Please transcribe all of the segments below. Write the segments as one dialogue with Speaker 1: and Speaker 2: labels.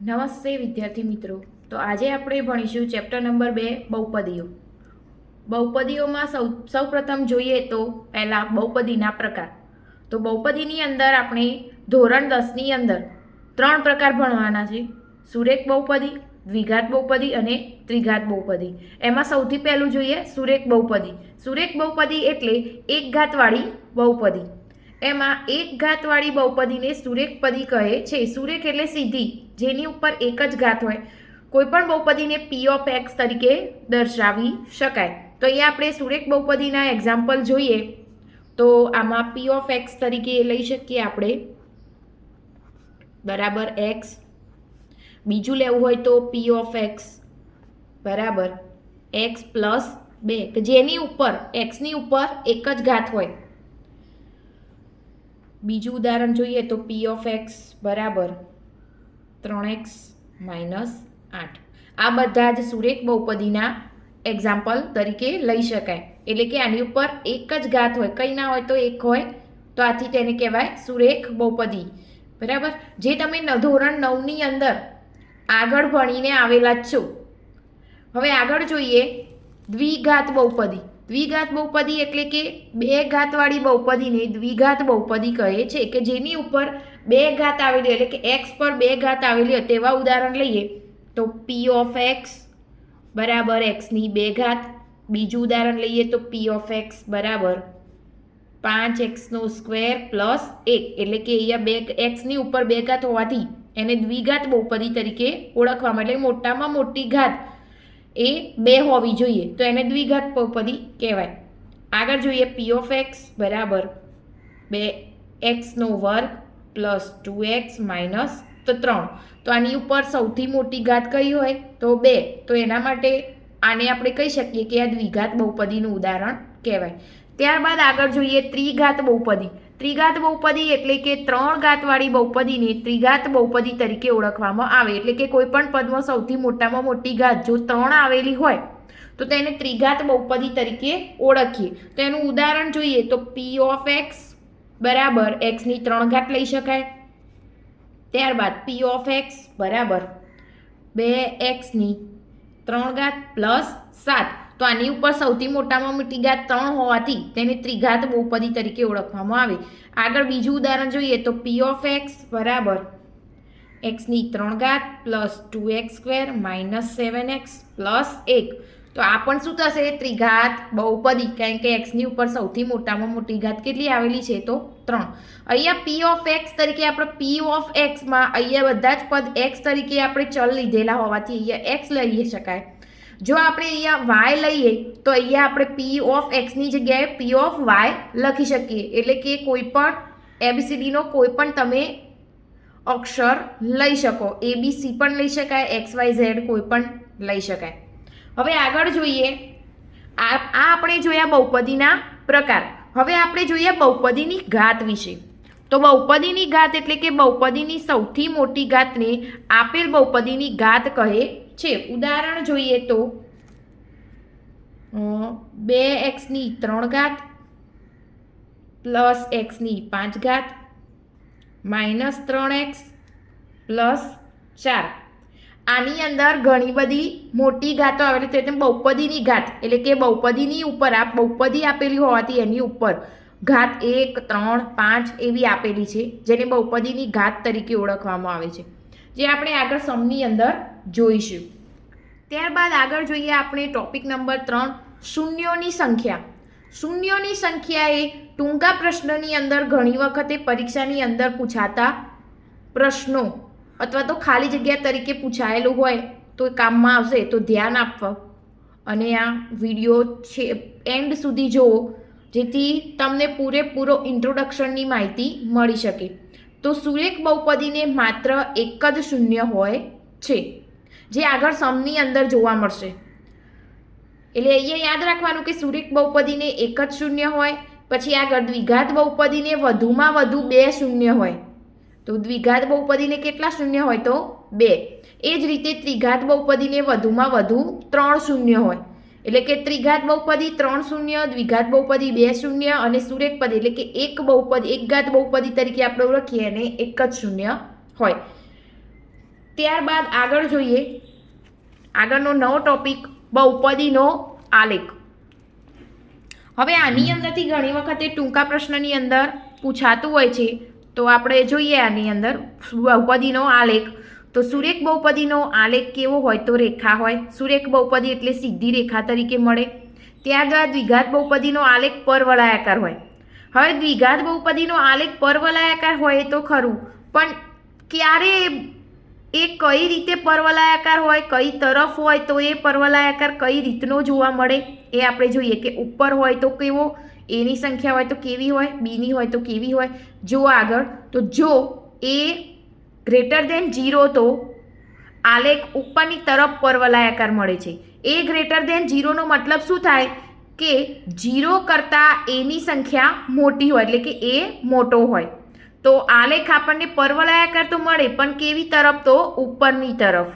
Speaker 1: નમસ્તે વિદ્યાર્થી મિત્રો. તો આજે આપણે ભણીશું ચેપ્ટર નંબર બે, બહુપદીઓ. બહુપદીઓમાં સૌ, સૌપ્રથમ જોઈએ તો પહેલાં બહુપદીના પ્રકાર. તો બહુપદીની અંદર આપણે ધોરણ દસની અંદર ત્રણ પ્રકાર ભણવાના છે. સુરેખ બહુપદી, દ્વિઘાત બહુપદી અને ત્રિઘાત બહુપદી. એમાં સૌથી પહેલું જોઈએ સુરેખ બહુપદી. સુરેખ બહુપદી એટલે એક ઘાતવાળી બહુપદી. એમાં એક ઘાતવાળી બહુપદીને સુરેખપદી કહે છે. સુરેખ એટલે સીધી. જેની ઉપર એક જ ઘાત હોય. કોઈપણ બહુપદીને પી ઓફ એક્સ તરીકે દર્શાવી શકાય. તો અહીંયા આપણે સુરેખ બહુપદીના એક્ઝામ્પલ જોઈએ. તો આમાં પી ઓફ એક્સ તરીકે લઈ શકીએ આપણે. બરાબર એક્સ બીજું લેવું હોય તો પી ઓફ એક્સ બરાબર. એક્સ પ્લસ બે. કે જેની ઉપર એક્સની ઉપર એક જ ઘાત હોય. બીજું ઉદાહરણ જોઈએ તો પી ઓફ એક્સ બરાબર. ત્રણ એક્સ માઇનસ આઠ. આ બધા જ સુરેખ બહુપદીના એક્ઝામ્પલ તરીકે લઈ શકાય. એટલે કે આની ઉપર એક જ ઘાત હોય, કંઈ ના હોય તો એક હોય, તો આથી તેને કહેવાય સુરેખ બહુપદી. બરાબર? જે તમે ધોરણ નવની અંદર આગળ ભણીને આવેલા જ છો. હવે આગળ જોઈએ દ્વિઘાત બહુપદી. દ્વિઘાત બહુપદી એટલે કે બે ઘાતવાળી બહુપદીને દ્વિઘાત બહુપદી કહે છે કે જેની ઉપર બે ઘાત આવેલી એટલે કે એક્સ પર બે ઘાત આવેલી હોય તેવા ઉદાહરણ લઈએ. તો પી ઓફ એક્સ બરાબર એક્સની બે ઘાત. બીજું ઉદાહરણ લઈએ તો પી ઓફ એક્સ બરાબર પાંચ એક્સનો સ્ક્વેર પ્લસ એક. એટલે કે અહીંયા બે એક્સની ઉપર બે ઘાત હોવાથી એને દ્વિઘાત બહુપદી તરીકે ઓળખવામાં એટલે મોટામાં મોટી ઘાત એ બે હોવી જોઈએ. તો એને દ્વિઘાત બહુપદી કહેવાય. આગળ જોઈએ પી ઓફ એક્સ બરાબર બે એક્સનો વર્ગ પ્લસ ટુ એક્સ માઇનસ ત્રણ. તો આની ઉપર સૌથી મોટી ઘાત કઈ હોય? તો બે. તો એના માટે આને આપણે કહી શકીએ કે આ દ્વિઘાત બહુપદીનું ઉદાહરણ કહેવાય. ત્યારબાદ આગળ જોઈએ ત્રિઘાત બહુપદી. ત્રિઘાત બહુપદી એટલે કે ત્રણ ઘાતવાળી બહુપદીને ત્રિઘાત બહુપદી તરીકે ઓળખવામાં આવે. એટલે કે કોઈપણ પદમાં સૌથી મોટામાં મોટી ઘાત. જો ત્રણ આવેલી હોય, તો તેને ત્રિઘાત બહુપદી તરીકે ઓળખીએ. તો એનું ઉદાહરણ જોઈએ તો પી ઓફ એક્સ બરાબર એક્સની ત્રણ ઘાત લઈ શકાય. ત્યારબાદ પી ઓફ એક્સ બરાબર. બે એક્સની ત્રણ ઘાત પ્લસ સાત. તો આની ઉપર સૌથી મોટામાં મોટી ઘાત ત્રણ હોવાથી તેને ત્રિઘાત બહુપદી તરીકે ઓળખવામાં આવે. આગળ બીજું ઉદાહરણ જોઈએ તો પી ઓફ એક્સ બરાબર. એક્સની ત્રણ ઘાત plus two X square minus seven X plus એક. તો આ પણ શું થશે? ત્રિઘાત બહુપદી, કારણ કે એક્સની ઉપર સૌથી મોટામાં મોટી ઘાત કેટલી આવેલી છે? તો ત્રણ. અહીંયા પી ઓફ એક્સ તરીકે આપણે પી ઓફ એક્સમાં અહીંયા બધા જ પદ એક્સ તરીકે આપણે ચલ લીધેલા હોવાથી અહીંયા એક્સ લઈ શકાય. જો આપણે અહીંયા વાય લઈએ, તો અહીંયા આપણે પી ઓફ એક્સની જગ્યાએ પી ઓફ વાય લખી શકીએ. એટલે કે કોઈ પણ એબીસીડીનો કોઈ પણ તમે અક્ષર લઈ શકો. એબીસી પણ લઈ શકાય એક્સ વાય ઝેડ કોઈ પણ લઈ શકાય. હવે આગળ જોઈએ. આ આપણે જોયા બહુપદીના પ્રકાર. હવે આપણે જોઈએ બહુપદીની ઘાત વિશે. તો બહુપદીની ઘાત એટલે કે બહુપદીની સૌથી મોટી ઘાતને આપેલ બહુપદીની ઘાત કહે છે. ઉદાહરણ જોઈએ તો બે એક્સની ત્રણ ઘાત, પ્લસ એક્સની પાંચ ઘાત, માઇનસ ત્રણ એક્સ, પ્લસ ચાર. આની અંદર ઘણી બધી મોટી ઘાતો આવેલી છે તેમ બહુપદીની ઘાત. એટલે કે બહુપદીની ઉપર આ બહુપદી આપેલી હોવાથી એની ઉપર ઘાત એક, ત્રણ, પાંચ એવી આપેલી છે, જેને બહુપદીની ઘાત તરીકે ઓળખવામાં આવે છે. જે આપણે આગળ સમની અંદર જોઈશું. ત્યારબાદ આગળ જોઈએ આપણે ટોપિક નંબર ત્રણ, શૂન્યોની સંખ્યા. શૂન્યોની સંખ્યા એ ટૂંકા પ્રશ્નની અંદર ઘણી વખતે પરીક્ષાની અંદર પૂછાતા પ્રશ્નો. અથવા તો ખાલી જગ્યા તરીકે પૂછાયેલું હોય તો એ કામમાં આવશે, તો ધ્યાન આપવા. અને આ વીડિયો છે, એન્ડ સુધી જુઓ, જેથી તમને પૂરેપૂરો ઇન્ટ્રોડક્શનની માહિતી મળી શકે. તો સુરેખ બહુપદીને માત્ર એક જ શૂન્ય હોય છે, જે આગળ સમની અંદર જોવા મળશે. એટલે અહીંયા યાદ રાખવાનું કે સુરેખ બહુપદીને એક જ શૂન્ય હોય, પછી આગળ દ્વિઘાત બહુપદીને વધુમાં વધુ બે શૂન્ય હોય. તો દ્વિઘાત બહુપદીને કેટલા શૂન્ય હોય તો બે. એ જ રીતે ત્રિઘાત બહુપદીને વધુમાં વધુ ત્રણ શૂન્ય હોય. એટલે કે ત્રિઘાત બહુપદી ત્રણ શૂન્ય, દ્વિઘાત બહુપદી બે શૂન્ય અને સુરેખપદી એટલે કે એક બહુપદી, એક ઘાત બહુપદી તરીકે આપણે ઓળખીએ અને એક જ શૂન્ય હોય. ત્યારબાદ આગળ જોઈએ. આગળનો નવો ટોપિક, બહુપદીનો આલેખ. હવે આની અંદરથી ઘણી વખતે ટૂંકા પ્રશ્નની અંદર પૂછાતું હોય છે. તો આપણે જોઈએ આની અંદર બહુપદીનો આલેખ. તો સુરેખ બહુપદીનો આલેખ કેવો હોય તો રેખા હોય. સુરેખ બહુપદી એટલે સીધી રેખા તરીકે મળે. ત્યારબાદ દ્વિઘાત બહુપદીનો આલેખ પરવલયાકાર હોય. હવે દ્વિઘાત બહુપદીનો આલેખ પરવલયાકાર હોય તો ખરું. પણ ક્યારે એ કઈ રીતે પર્વલાયાકાર હોય, કઈ તરફ હોય, તો એ પર્વલાયાકાર કઈ રીતનો જોવા મળે? એ આપણે જોઈએ કે ઉપર હોય તો કેવો, એની સંખ્યા હોય તો કેવી હોય, બીની હોય તો કેવી હોય? જો આગળ, તો જો એ ગ્રેટર દેન જીરો તો આલેખ ઉપરની તરફ પર્વલાયાકાર મળે છે. એ ગ્રેટર દેન જીરોનો મતલબ શું થાય? કે જીરો કરતાં એની સંખ્યા મોટી હોય, એટલે કે એ મોટો હોય. તો આલેખ આપણને પરવળાયાકાર તો મળે, પણ કેવી તરફ તો ઉપરની તરફ?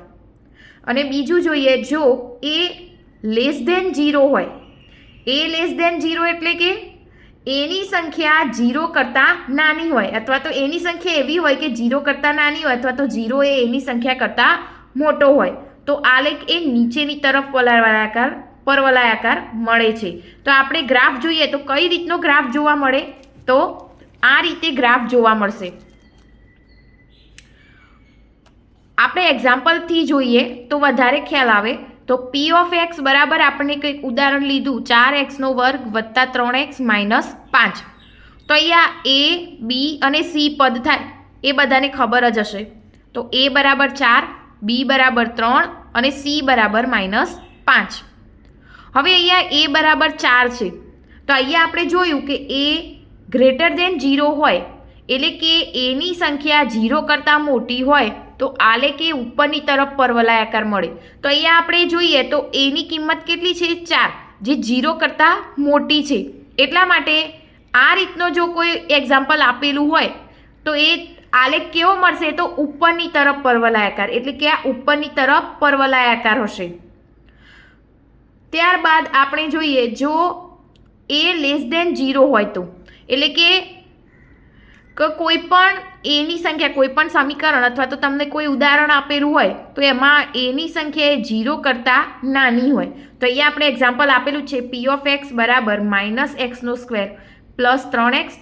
Speaker 1: અને બીજું જોઈએ, જો એ લેસ દેન જીરો હોય, એ લેસ દેન જીરો એટલે કે એની સંખ્યા જીરો કરતાં નાની હોય, અથવા તો એની સંખ્યા એવી હોય કે જીરો કરતાં નાની હોય, અથવા તો જીરો એ એની સંખ્યા કરતાં મોટો હોય, તો આલેખ એ નીચેની તરફ વલાવાયાકાર પરવલાયાકાર મળે છે. તો આપણે ગ્રાફ જોઈએ તો કઈ રીતનો ગ્રાફ જોવા મળે? તો રીતે ગ્રાફ જોવા મળશે. આપણે એક્ઝામ્પલથી જોઈએ તો વધારે ખ્યાલ આવે. તો પી ઓફ એક્સ બરાબર આપણે કંઈક ઉદાહરણ લીધું. ચાર એક્સનો વર્ગ વત્તા ત્રણ એક્સ માઇનસ પાંચ. તો અહીંયા એ બી અને સી પદ થાય. એ બધાને ખબર જ હશે. તો એ બરાબર ચાર બી બરાબર ત્રણ અને સી બરાબર માઇનસ પાંચ. હવે અહીંયા એ બરાબર ચાર છે. તો અહીંયા આપણે જોયું કે એ ગ્રેટર દેન જીરો હોય, એટલે કે એની સંખ્યા જીરો કરતાં મોટી હોય, તો આલે કે ઉપરની તરફ પરવલયાકાર મળે. તો અહીંયા આપણે જોઈએ તો એની કિંમત કેટલી છે? ચાર, જે જીરો કરતાં મોટી છે. એટલા માટે આ રીતનો જો કોઈ એક્ઝામ્પલ આપેલું હોય, તો એ આલેખ કેવો મળશે? તો ઉપરની તરફ પરવલયાકાર, એટલે કે આ ઉપરની તરફ પરવલયાકાર હશે. ત્યારબાદ આપણે જોઈએ જો એ લેસ દેન જીરો હોય તો એટલે કે કોઈ પણ એની સંખ્યા, કોઈ પણ સમીકરણ અથવા તો તમને કોઈ ઉદાહરણ આપેલું હોય, તો એમાં એની સંખ્યા એ જીરો કરતાં નાની હોય. તો અહીંયા આપણે એક્ઝામ્પલ આપેલું છે પી ઓફ એક્સ બરાબર માઇનસ એક્સનો સ્ક્વેર પ્લસ ત્રણ એક્સ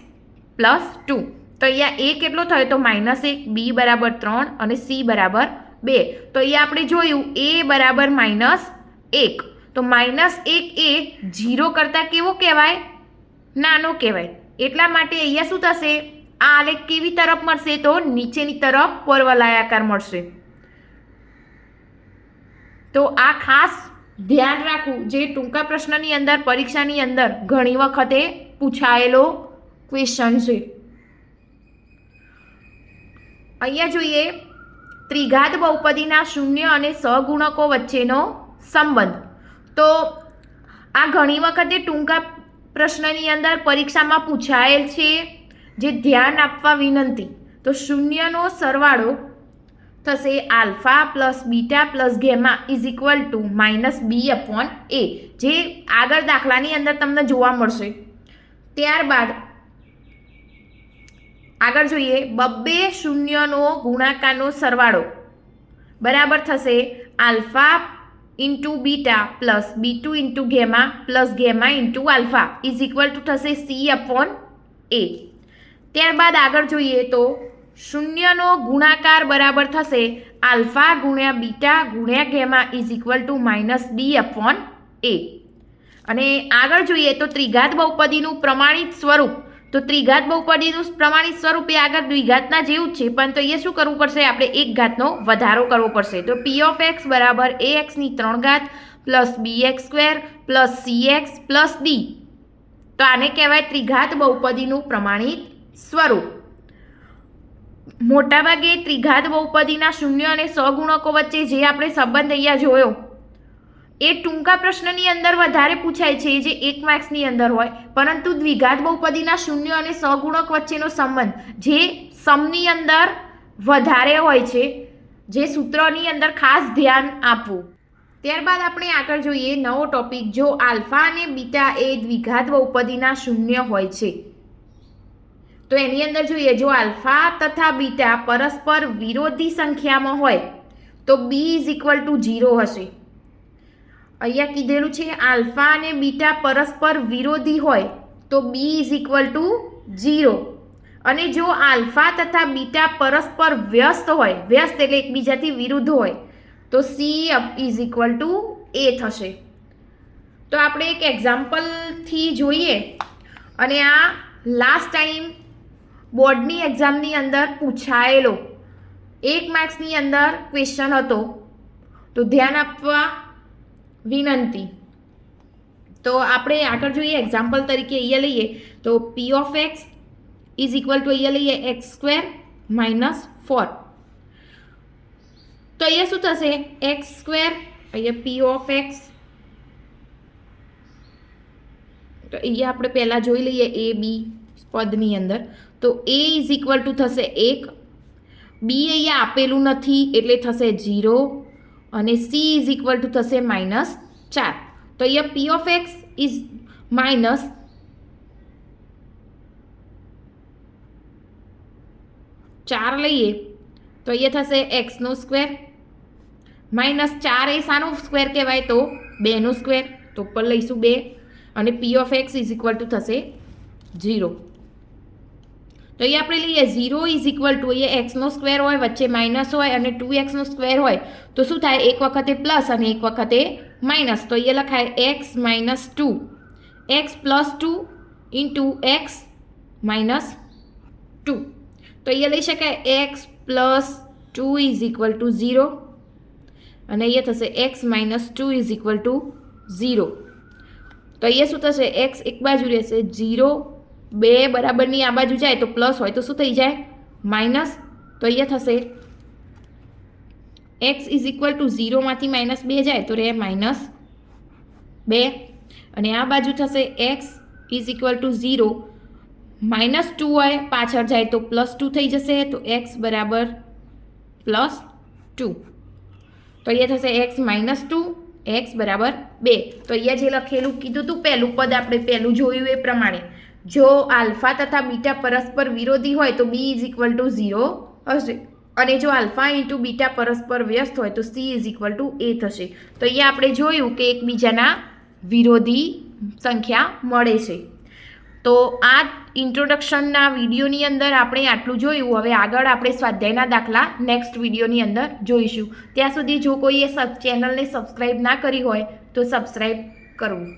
Speaker 1: પ્લસ ટુ તો અહીંયા એ કેટલો થયો? તો માઇનસ એક બી બરાબર ત્રણ અને સી બરાબર બે. તો અહીંયા આપણે જોયું એ બરાબર માઇનસ એક. તો માઇનસ એક એ જીરો કરતાં કેવો કહેવાય? નાનો કહેવાય. એટલા માટે અહીંયા શું થશે? આ આલેખ કેવી તરફ મળશે? તો નીચેની તરફ પરવલયાકાર મળશે. તો આ ખાસ ધ્યાન રાખવું જે ટૂંકા પ્રશ્નની અંદર, પરીક્ષાની અંદર ઘણી વખતે પૂછાયેલો ક્વેશ્ચન છે. અહીંયા જોઈએ, ત્રિઘાત બહુપદીના શૂન્ય અને સહગુણકો વચ્ચેનો સંબંધ. તો આ ઘણી વખતે ટૂંકા પ્રશ્નની અંદર પરીક્ષામાં પૂછાયેલ છે જે ધ્યાન આપવા વિનંતી. તો શૂન્યનો સરવાળો થશે alpha plus beta plus gamma is equal to minus B upon A, જે આગળ દાખલાની અંદર તમને જોવા મળશે. ત્યારબાદ આગળ જોઈએ બબ્બે શૂન્યનો ગુણાકારનો સરવાળો. બરાબર થશે alpha into beta plus beta into gamma plus gamma into alpha is equal to થશે સી અપોન એ ત્યારબાદ આગળ જોઈએ તો શૂન્યનો ગુણાકાર બરાબર થશે આલ્ફા ગુણ્યા બીટા ગુણ્યા gamma is equal to minus B upon A અને આગળ જોઈએ તો ત્રિઘાત બહુપદીનું પ્રમાણિત સ્વરૂપ તો ત્રિઘાત બહુપદીનું પ્રમાણિત સ્વરૂપ એ આગળ દ્વિઘાતના જેવું જ છે, પણ તો અહીંયા શું કરવું પડશે? આપણે એક ઘાતનો વધારો કરવો પડશે. તો પી ઓફ એક્સ બરાબર એ એક્સની ત્રણ ઘાત, plus B X square, plus C X plus D તો આને કહેવાય ત્રિઘાત બહુપદીનું પ્રમાણિત સ્વરૂપ. મોટાભાગે ત્રિઘાત બહુપદીના શૂન્ય અને સગુણકો વચ્ચે જે આપણે સંબંધ અહીંયા જોયો એ ટૂંકા પ્રશ્નની અંદર વધારે પૂછાય છે જે એક માર્ક્સની અંદર હોય. પરંતુ દ્વિઘાત બહુપદીના શૂન્ય અને સગુણક વચ્ચેનો સંબંધ, જે સમની અંદર વધારે હોય છે, જે સૂત્રની અંદર ખાસ ધ્યાન આપવું. ત્યારબાદ આપણે આગળ જોઈએ નવો ટોપિક, જો આલ્ફા અને બીટા એ દ્વિઘાત બહુપદીના શૂન્ય હોય છે. તો એની અંદર જોઈએ, જો આલ્ફા તથા બીટા પરસ્પર વિરોધી સંખ્યામાં હોય, તો B is equal to zero હશે. અહીંયા કીધેલું છે આલ્ફા અને બીટા પરસ્પર વિરોધી હોય તો B is equal to zero અને જો આલ્ફા તથા બીટા પરસ્પર વ્યસ્ત હોય, વ્યસ્ત એટલે એકબીજાથી વિરુદ્ધ હોય, તો C is equal to A થશે. તો આપણે એક એક્ઝામ્પલથી જોઈએ. અને આ લાસ્ટ ટાઈમ બોર્ડની એક્ઝામની અંદર પૂછાયેલો એક માર્ક્સની અંદર ક્વેશ્ચન હતો. તો ધ્યાન આપવા વિનંતી. તો આપણે આગળ જોઈએ એક્ઝામ્પલ તરીકે અહીંયા લઈએ, તો P of X is equal to અહીંયા લઈએ એક્સ સ્ક્વેર માઇનસ ફોર તો અહીંયા શું થશે? એક્સ સ્ક્વેર અહીંયા પી ઓફ એક્સ તો અહીંયા આપણે પહેલાં જોઈ લઈએ એ બી પદની અંદર. તો એ ઇઝ ઇક્વલ ટુ થશે એક. બી અહીંયા આપેલું નથી, એટલે થશે ઝીરો અને સી ઇઝ ઇક્વલ ટુ થશે માઇનસ ચાર. તો અહીંયા P of X is minus ચાર લઈએ. તો અહીંયા થશે એક્સનો સ્ક્વેર માઇનસ ચાર એ શાનો સ્ક્વેર કહેવાય તો બેનો સ્ક્વેર તો ઉપર લઈશું બે. અને P of X is equal to થશે ઝીરો તો એ આપણે લઈએ zero is equal to A એક્સનો square હોય, વચ્ચે માઇનસ હોય અને ટુ એક્સનો સ્ક્વેર હોય, તો શું થાય? એક વખતે પ્લસ અને એક વખતે માઇનસ તો અહીંયા લખાય X minus two X plus two into X minus two તો અહીંયા લઈ શકાય X plus two is equal to zero અને અહીંયા થશે X minus two is equal to zero તો અહીંયા શું થશે? એક્સ એક બાજુ રહેશે ઝીરો બે બરાબરની આ બાજુ જાય તો પ્લસ હોય તો શું થઈ જાય? માઇનસ. તો અહીંયા થશે. એક્સ ઇઝ ઇક્વલ ટુ ઝીરોમાંથી માઇનસ બે જાય તો રહે માઇનસ બે. અને આ બાજુ થશે X is equal to zero. Minus two હોય, પાછળ જાય તો પ્લસ ટુ થઈ જશે, તો એક્સ બરાબર પ્લસ ટુ. તો અહીંયા થશે એક્સ માઇનસ ટુ, એક્સ બરાબર બે. તો અહીંયા જે લખેલું કીધું હતું પહેલું પદ આપણે પહેલું જોયું એ પ્રમાણે. જો આલ્ફા તથા બીટા પરસ્પર વિરોધી હોય તો B is equal to zero હશે. અને જો આલ્ફા ઇન્ટુ બીટા પરસ્પર વ્યસ્ત હોય તો C is equal to A થશે. તો અહીંયા આપણે જોયું કે એકબીજાના વિરોધી સંખ્યા મળે છે. તો આ ઇન્ટ્રોડક્શનના વિડીયોની અંદર આપણે આટલું જોયું. હવે આગળ આપણે સ્વાધ્યાયના દાખલા નેક્સ્ટ વિડીયોની અંદર જોઈશું. ત્યાં સુધી જો કોઈએ સબ ચેનલને સબસ્ક્રાઈબ ના કરી હોય તો સબસ્ક્રાઈબ કરવું.